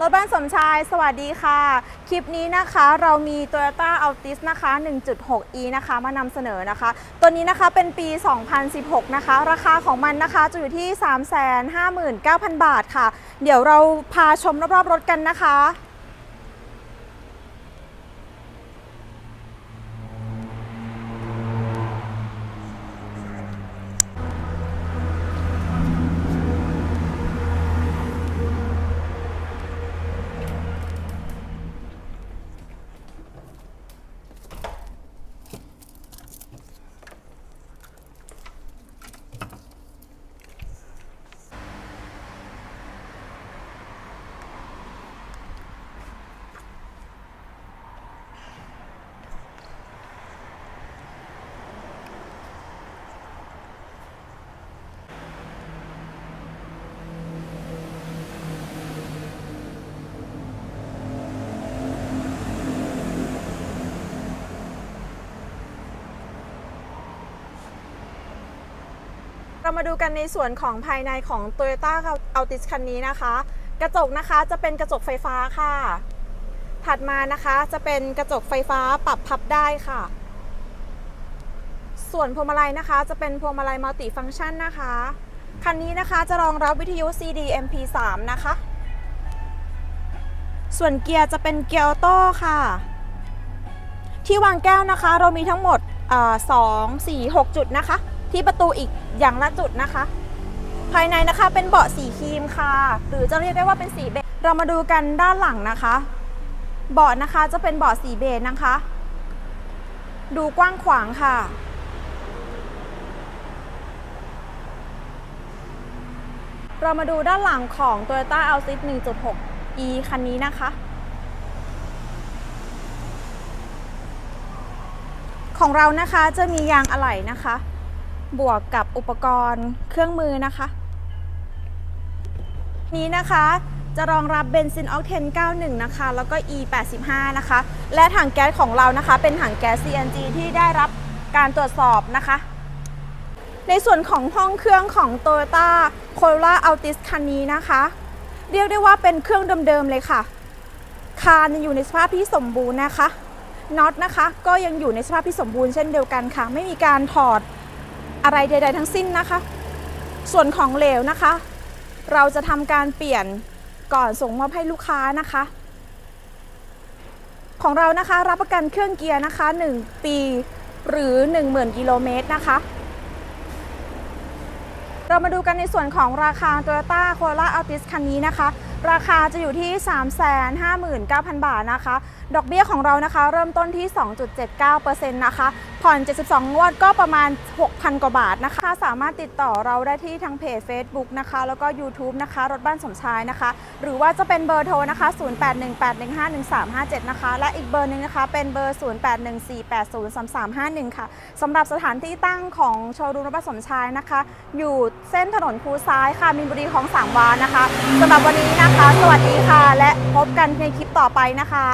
รถบ้านสมชาย สวัสดีค่ะ คลิปนี้นะคะเรามี Toyota Altis นะคะ 1.6e นะคะ มานำเสนอนะคะ ตัวนี้นะคะเป็นปี 2016 นะคะ ราคาของมันนะคะจะอยู่ที่ 359,000 บาทค่ะ เดี๋ยวเราพาชมรอบๆรถกันนะคะ เรามาดูกันในส่วนของภายในของ Toyota Altis คันนี้นะคะ กระจกนะคะจะเป็นกระจกไฟฟ้าค่ะ ถัดมานะคะจะเป็นกระจกไฟฟ้าปรับพับได้ค่ะ ส่วนพวงมาลัยนะคะ จะเป็นพวงมาลัยมัลติฟังก์ชันนะคะ คันนี้นะคะจะรองรับวิทยุ CD MP3 นะคะ ส่วนเกียร์จะเป็นเกียร์ออโต้ค่ะ ที่วางแก้วนะคะเรามีทั้งหมดสองสี่หกจุดนะคะ ที่ประตูอีกอย่างละจุดนะคะ ภายในนะคะเป็นเบาะสีครีมค่ะ หรือจะเรียกได้ว่าเป็นสีเบจเรามาดูกันด้านหลังนะคะ เบาะนะคะจะเป็นเบาะสีเบจนะคะ ดูกว้างขวางค่ะเรามาดูด้านหลังของ Toyota Altis 1.6e คันนี้นะคะ ของเรานะคะจะมียางอะไหล่นะคะ บวกกับอุปกรณ์เครื่องมือนะคะ นี้นะคะจะรองรับเบนซินออกเทน 91 นะคะ แล้วก็ E 85 นะคะ และถังแก๊สของเรานะคะ เป็นถังแก๊ส CNG ที่ได้รับการตรวจสอบนะคะ ในส่วนของห้องเครื่องของ Toyota Corolla Altis คันนี้นะคะ เรียกได้ว่าเป็นเครื่องเดิมๆเลยค่ะ คานยังอยู่ในสภาพที่สมบูรณ์นะคะน็อตนะคะ ก็ยังอยู่ในสภาพที่สมบูรณ์เช่นเดียวกันค่ะ ไม่มีการถอด อะไรใด ๆ ทั้งสิ้นนะคะ ส่วนของเหลวนะคะ เราจะทำการเปลี่ยนก่อนส่งมอบให้ลูกค้านะคะ ของเรานะคะรับประกันเครื่องเกียร์นะคะ 1 ปีหรือ 10,000กิโลเมตรนะคะ เรามาดูกันในส่วนของราคา Toyota Corolla Altis คันนี้นะคะราคาจะอยู่ที่ 359,000 บาทนะคะ ดอกเบี้ยของเรานะคะ เริ่มต้นที่ 2.79%นะคะ ผ่อน 72 งวดก็ประมาณ 6,000 กว่าบาทนะคะ สามารถติดต่อเราได้ที่ทางเพจ Facebook นะคะ แล้วก็ YouTube นะคะ รถบ้านสมชายนะคะ หรือว่าจะเป็นเบอร์โทรนะคะ 0818151357 นะคะ และอีกเบอร์หนึ่งนะคะ เป็นเบอร์ 0814803351 ค่ะสำหรับสถานที่ตั้งของโชว์รูมรถบ้านสมชายนะคะ อยู่เส้นถนนคูซ้ายค่ะมีนบุรีของสามวานะคะสำหรับวันนี้นะคะนะคะ สวัสดีค่ะ และพบกันในคลิปต่อไปนะคะ